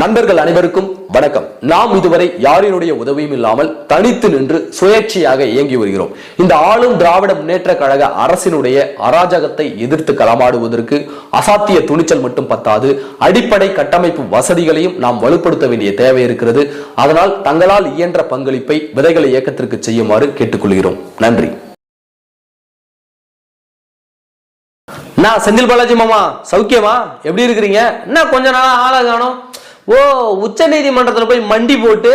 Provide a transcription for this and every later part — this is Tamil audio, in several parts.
நண்பர்கள் அனைவருக்கும் வணக்கம். நாம் இதுவரை யாரினுடைய உதவியும் இல்லாமல் தனித்து நின்று சுயேட்சையாக இயங்கி வருகிறோம். இந்த ஆளும் திராவிட முன்னேற்ற கழக அரசினுடைய அராஜகத்தை எதிர்த்து களமாடுவதற்கு அசாத்திய துணிச்சல் மட்டும் பத்தாது. அடிப்படை கட்டமைப்பு வசதிகளையும் நாம் வலுப்படுத்த வேண்டிய தேவை இருக்கிறது. அதனால் தங்களால் இயன்ற பங்களிப்பை விதைகளை இயக்கத்திற்கு செய்யுமாறு கேட்டுக்கொள்கிறோம். நன்றி. நான் செந்தில் பாலாஜி மாமா சௌக்கியமா? எப்படி இருக்கிறீங்க? என்ன கொஞ்ச நாளா ஆளாக காணும் ஓ உச்ச நீதிமன்றத்தில் போய் மண்டி போட்டு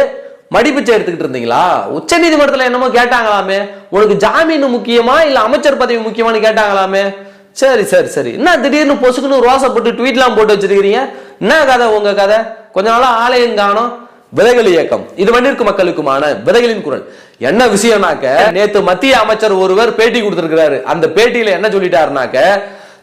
மடிப்பிச்சை எடுத்துக்கிட்டு இருந்தீங்களா? உச்ச நீதிமன்றத்தில் என்னமோ கேட்டாங்களாமே. உனக்கு ஜாமீன் முக்கியமா இல்ல அமைச்சர் பதவி முக்கியமான்னு கேட்டாங்களாமே? சரி சரி சரி. என்ன திடீர்னு பொசுக்குன்னு ரோசை போட்டு ட்வீட்லாம் போட்டு வச்சிருக்கிறீங்க? என்ன கதை உங்க கதை? கொஞ்ச நாளா ஆலயம் காணும். விதைகள் இயக்கம். இது மண்ணிற்கு மக்களுக்குமான விதைகளின் குரல். என்ன விஷயம்னாக்க நேத்து மத்திய அமைச்சர் ஒருவர் பேட்டி கொடுத்திருக்கிறாரு. அந்த பேட்டியில என்ன சொல்லிட்டாருனாக்க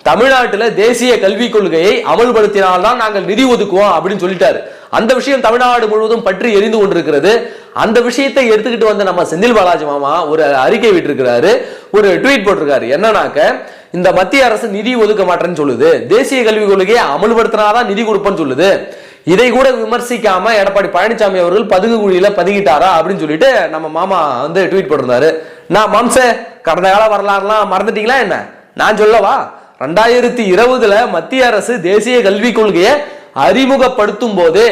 தமிழ்நாட்டில் தேசிய கல்விக் கொள்கையை அமல்படுத்தினால்தான் நாங்கள் நிதி ஒதுக்குவோம் அப்படின்னு சொல்லிட்டாரு. அந்த விஷயம் தமிழ்நாடு முழுவதும் பற்றி எரிந்து கொண்டிருக்கிறது. அந்த விஷயத்தை எடுத்துக்கிட்டு வந்த நம்ம செந்தில் பாலாஜி மாமா ஒரு அறிக்கை விட்டிருக்கிறாரு. ஒரு ட்வீட் போட்டிருக்காரு. என்னன்னாக்க இந்த மத்திய அரசு நிதி ஒதுக்க மாட்டேன்னு சொல்லுது. தேசிய கல்விக் கொள்கையை அமல்படுத்தினாதான் நிதி கொடுப்பேன்னு சொல்லுது. இதை கூட விமர்சிக்காம எடப்பாடி பழனிசாமி அவர்கள் பதுகு குழியில பதுங்கிட்டாரா அப்படின்னு சொல்லிட்டு நம்ம மாமா வந்து ட்வீட் போட்டிருந்தாரு. நான் மாம்சே கடந்த கால வரலாறுலாம் மறந்துட்டீங்களா என்ன? நான் சொல்லவா? ரெண்டாயிரத்தி இருபதுல மத்திய அரசு தேசிய கல்விக் கொள்கையை அறிமுகப்படுத்தும் போது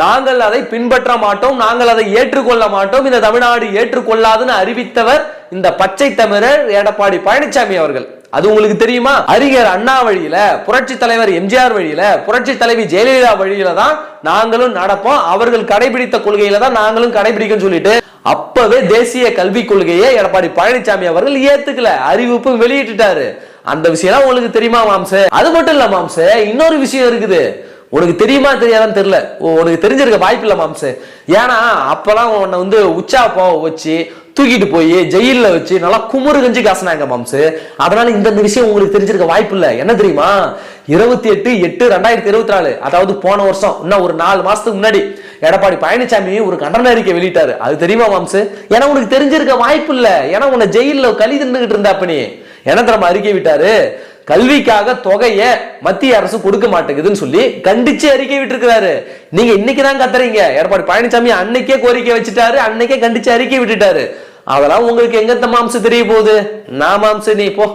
நாங்கள் அதை பின்பற்ற மாட்டோம் நாங்கள் அதை ஏற்றுக்கொள்ள மாட்டோம் இந்த தமிழ்நாடு ஏற்றுக்கொள்ளாதுன்னு அறிவித்தவர் இந்த பச்சை தமிழர் எடப்பாடி பழனிசாமி அவர்கள். அது உங்களுக்கு தெரியுமா? அறிஞர் அண்ணா வழியில புரட்சி தலைவர் எம்ஜிஆர் வழியில புரட்சி தலைவி ஜெயலலிதா வழியில தான் நாங்களும் நடப்போம். அவர்கள் கடைபிடித்த கொள்கையில தான் நாங்களும் கடைபிடிக்கும் சொல்லிட்டு அப்பவே தேசிய கல்விக் கொள்கையை எடப்பாடி பழனிசாமி அவர்கள் ஏத்துக்கல அறிவிப்பு வெளியிட்டுட்டாரு. அந்த விஷயம் உங்களுக்கு தெரியுமா மாம்ச? அது மட்டும் இல்ல மாம்ச இன்னொரு விஷயம் இருக்குது. உனக்கு தெரியுமா தெரியாதான்னு தெரியல. உனக்கு தெரிஞ்சிருக்க வாய்ப்பு இல்ல மாம்ச. ஏன்னா அப்பெல்லாம் உன்னை வந்து உச்சா போக வச்சு தூக்கிட்டு போய் ஜெயிலில் வச்சு நல்லா குமுறு கஞ்சி காசுனாங்க மாம்சு. அதனால இந்த விஷயம் உங்களுக்கு தெரிஞ்சிருக்க வாய்ப்பு இல்ல. என்ன தெரியுமா? இருபத்தி எட்டு எட்டு ரெண்டாயிரத்தி இருபத்தி நாலு அதாவது போன வருஷம் இன்னும் ஒரு நாலு மாசத்துக்கு முன்னாடி எடப்பாடி பழனிசாமி ஒரு கண்டன அறிக்கை வெளியிட்டாரு. அது தெரியுமா மாம்சு? ஏன்னா உனக்கு தெரிஞ்சிருக்க வாய்ப்பு இல்ல. ஏன்னா உன்னை ஜெயிலில் கழி தின்னுகிட்டு இருந்தா அப்ப நீ. என்ன தெரியுமா அறிக்கை விட்டாரு. கல்விக்காக தொகையை மத்திய அரசு கொடுக்க மாட்டேங்குதுன்னு சொல்லி கண்டிச்சு அறிக்கை விட்டுருக்கிறாரு. நீங்க இன்னைக்கு தான் கத்துறீங்க. எடப்பாடி பழனிசாமி அன்னைக்கே கோரிக்கை வச்சுட்டாரு. அன்னைக்கே கண்டிச்சு அறிக்கை விட்டுட்டாரு. அதெல்லாம் உங்களுக்கு எங்க மாம்சு தெரிய போகுது? நான் மாம்சு நீ போ.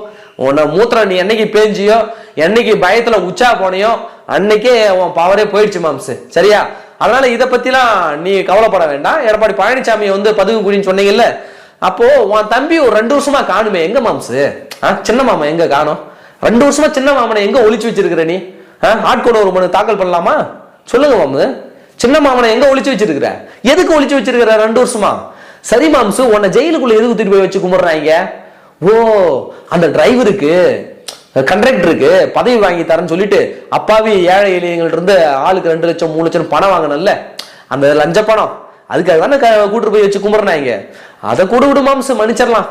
உன்னை மூத்திரம் நீ என்னைக்கு பேஞ்சியோ என்னைக்கு பயத்துல உச்சா போனியோ அன்னைக்கே உன் பவரே போயிடுச்சு மாம்சு. சரியா? அதனால இதை பத்திலாம் நீ கவலைப்பட வேண்டாம். எடப்பாடி பழனிசாமி வந்து பதுங்கு குடின்னு சொன்னீங்கல்ல. அப்போ உன் தம்பி ஒரு ரெண்டு வருஷமா காணுமே. எங்க மாம்சு? ஆ, சின்ன மாமா எங்க காணும்? ரெண்டு வருஷமா சின்ன மாமனை எங்க ஒழிச்சு வச்சிருக்கிற நீ? ஆட்கொட ஒரு மனு தாக்கல் பண்ணலாமா? சொல்லுங்க மாமு. சின்ன மாமனை எங்க ஒழிச்சு வச்சிருக்கிற? எதுக்கு ஒழிச்சு வச்சிருக்கிற ரெண்டு வருஷமா? சரி மாம்சு உன்னை ஜெயிலுக்குள்ள எதுக்கு தூக்கிட்டு போய் வச்சு கும்பிடுறாங்க? ஓ அந்த டிரைவருக்கு கண்டக்டருக்கு பதவி வாங்கி தரேன்னு சொல்லிட்டு அப்பாவி ஏழை எளியங்கள்ட்ட இருந்து ஆளுக்கு ரெண்டு லட்சம் மூணு லட்சம் பணம் வாங்கணும்ல அந்த லஞ்ச பணம். அதுக்காக தானே க- போய் வச்சு கும்பிடுறாங்க. அதை கூட விடு மாம்சு மன்னிச்சிடலாம்.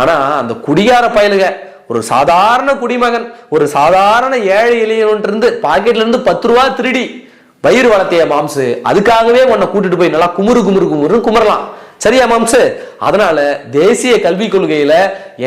ஆனால் அந்த குடிகார பயலுக ஒரு சாதாரண குடிமகன் ஒரு சாதாரண ஏழை எளியவன்ட்டு இருந்து பாக்கெட்ல இருந்து பத்து ரூபா திருடி பயிர் வளர்த்திய மாம்சு அதுக்காகவே உன்னை கூட்டிட்டு போய் நல்லா குமுறு குமுறு குமுறுன்னு குமரலாம். சரியா மாம்சு? அதனால தேசிய கல்விக் கொள்கையில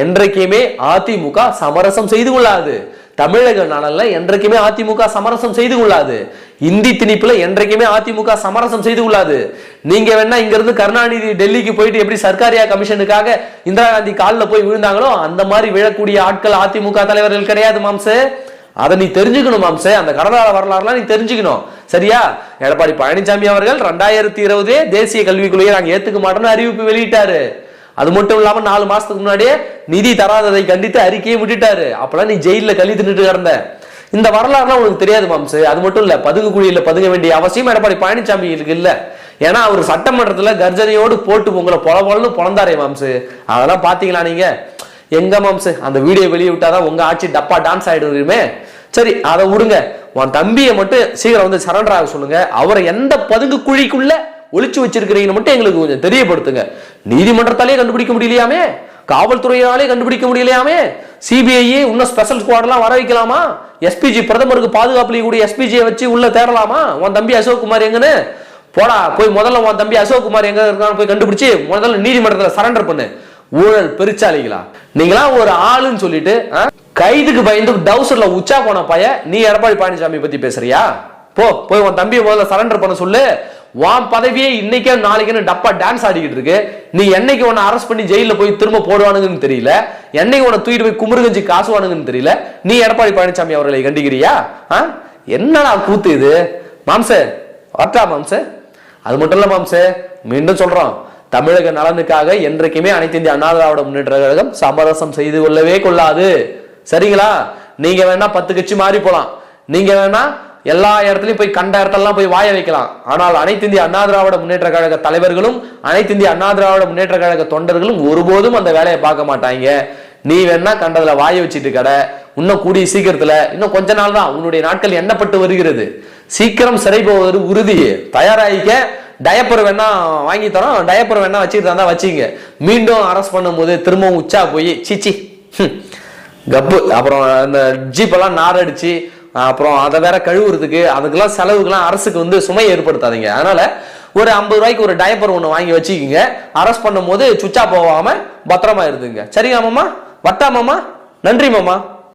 என்றைக்குமே அதிமுக சமரசம் செய்து கொள்ளாது. தமிழக நலன்ல என்றைக்குமே அதிமுக சமரசம் செய்து கொள்ளாது. இந்தி திணிப்புல என்றைக்குமே அதிமுக சமரசம் செய்து கொள்ளாது. நீங்க வேணா இங்க இருந்து கருணாநிதி டெல்லிக்கு போயிட்டு எப்படி சர்க்காரியா கமிஷனுக்காக இந்திரா காந்தி காலில் போய் விழுந்தாங்களோ அந்த மாதிரி விழக்கூடிய ஆட்கள் அதிமுக தலைவர்கள் கிடையாது மாம்சே. அதை நீ தெரிஞ்சுக்கணும் மாம்சே. அந்த கடலாள வரலாறுலாம் நீ தெரிஞ்சுக்கணும். சரியா? எடப்பாடி பழனிசாமி அவர்கள் ரெண்டாயிரத்தி இருபது தேசிய கல்விக் கொள்கையை நாங்க ஏத்துக்க மாட்டோம்னு அறிவிப்பு வெளியிட்டாரு. அது மட்டும் இல்லாம நாலு மாசத்துக்கு முன்னாடியே நிதி தராததை கண்டித்து அறிக்கையை விட்டுட்டாரு. அப்பெல்லாம் நீ ஜெயில கழி தின்னுட்டு கிடந்த. இந்த வரலாறுலாம் உனக்கு தெரியாது மாம்சு. அது மட்டும் இல்லை பதுங்கு குழியில் பதுங்க வேண்டிய அவசியம் எடப்பாடி பழனிசாமி இல்லை. ஏன்னா அவர் சட்டமன்றத்தில் கர்ஜனையோடு போட்டு உங்களை பொல பொலன்னு பொழந்தாரே மாம்சு. அதெல்லாம் பார்த்தீங்களா நீங்கள் எங்க மாம்சு? அந்த வீடியோ வெளியே விட்டாதான் உங்கள் ஆட்சி டப்பா டான்ஸ் ஆகிடுமே சரி அதை விடுங்க. உன் தம்பியை மட்டும் சீக்கிரம் வந்து சரண்டர் ஆக சொல்லுங்க. அவரை எந்த பதுங்கு குழிக்குள்ள ஒழிச்சு வச்சிருக்கிறீங்கன்னு மட்டும் எங்களுக்கு கொஞ்சம் தெரியப்படுத்துங்க. நீதிமன்றத்தாலே கண்டுபிடிக்க முடியலையாமே? காவல்துறையினாலே கண்டுபிடிக்க முடியலையாமே? சிபிஐ இன்னும் ஸ்பெஷல் ஸ்குவாட்லாம் வர வைக்கலாமா? எஸ்பிஜி பிரதமருக்கு பாதுகாப்பு கூடிய எஸ்பிஜியை வச்சு உள்ள தேடலாமா? உன் தம்பி அசோக் குமார் எங்கன்னு? போடா போய் முதல்ல உன் தம்பி அசோக் குமார் எங்க இருக்கான்னு போய் கண்டுபிடிச்சு முதல்ல நீதிமன்றத்தில் சரண்டர் பண்ணு. ஊழல் பெருச்சாலிகளா நீங்களா ஒரு ஆளுன்னு சொல்லிட்டு ஆ? கைதுக்கு பயந்து டவுசர்ல உச்சா போன பைய நீ எடப்பாடி பழனிசாமி பத்தி பேசுறியா? போ போய் உன் தம்பியை முதல்ல சரண்டர் பண்ண சொல்லு. வாம் பதவியே இன்னைக்கே நாளைக்குன்னு டப்பா டான்ஸ் ஆடிக்கிட்டு இருக்கு. நீ என்னைக்கு உன்னை அரெஸ்ட் பண்ணி ஜெயில போய் திரும்ப போடுவானுங்கன்னு தெரியல. என்னைக்கு உன்னை தூக்கிட்டு போய் குமுருகஞ்சி காசுவானுங்கன்னு தெரியல. நீ எடப்பாடி பழனிசாமி அவர்களை கண்டிக்கிறியா? ஆ? என்னடா கூத்து இது? மாம்சே வரட்டா மாம்சே. அது மட்டும் இல்ல மாம்சே மீண்டும் சொல்றோம். தமிழக நலனுக்காக என்றைக்குமே அனைத்து இந்திய அண்ணா திராவிட முன்னேற்ற கழகம் சமரசம் செய்து கொள்ளவே கொள்ளாது. சரிங்களா? நீங்க வேணா பத்து கட்சி மாறி போலாம். நீங்க வேணா எல்லா இடத்துலையும் போய் கண்ட இடத்தெல்லாம் போய் வாய வைக்கலாம். ஆனால் அனைத்து இந்திய அண்ணா திராவிட முன்னேற்ற கழக தலைவர்களும் அனைத்து இந்திய அண்ணா திராவிட முன்னேற்ற கழக தொண்டர்களும் ஒருபோதும் அந்த வேலையை பார்க்க மாட்டாங்க. நீ வேணா கண்டதுல வாய வச்சுட்டு கடை. இன்னும் கூடிய சீக்கிரத்துல இன்னும் கொஞ்ச நாள் தான் உன்னுடைய நாட்கள் எண்ணப்பட்டு வருகிறது. சீக்கிரம் சிறை போவது உறுதி. தயாராகிக்க டயப்பர் வேணா வாங்கி தரோம். டயப்பர் வேணா வச்சுட்டு தான் வச்சுங்க. மீண்டும் அரெஸ்ட் பண்ணும்போது திரும்பவும் உச்சா போய் சிச்சி கப்பு. அப்புறம் அந்த ஜீப்பெல்லாம் நாரடிச்சு அப்புறம் அதை வேற கழுவுறதுக்கு அதுக்கெல்லாம் செலவுக்கெல்லாம் அரசுக்கு வந்து சுமை ஏற்படுத்தாதீங்க. அதனால ஒரு ஐம்பது ரூபாய்க்கு ஒரு டயப்பர் ஒன்று வாங்கி வச்சுக்கிங்க. அரெஸ்ட் பண்ணும்போது சுச்சா போகாம பத்திரமா இருந்துங்க. சரிங்க மாமா? வட்டா மாமா? நன்றி மாமா.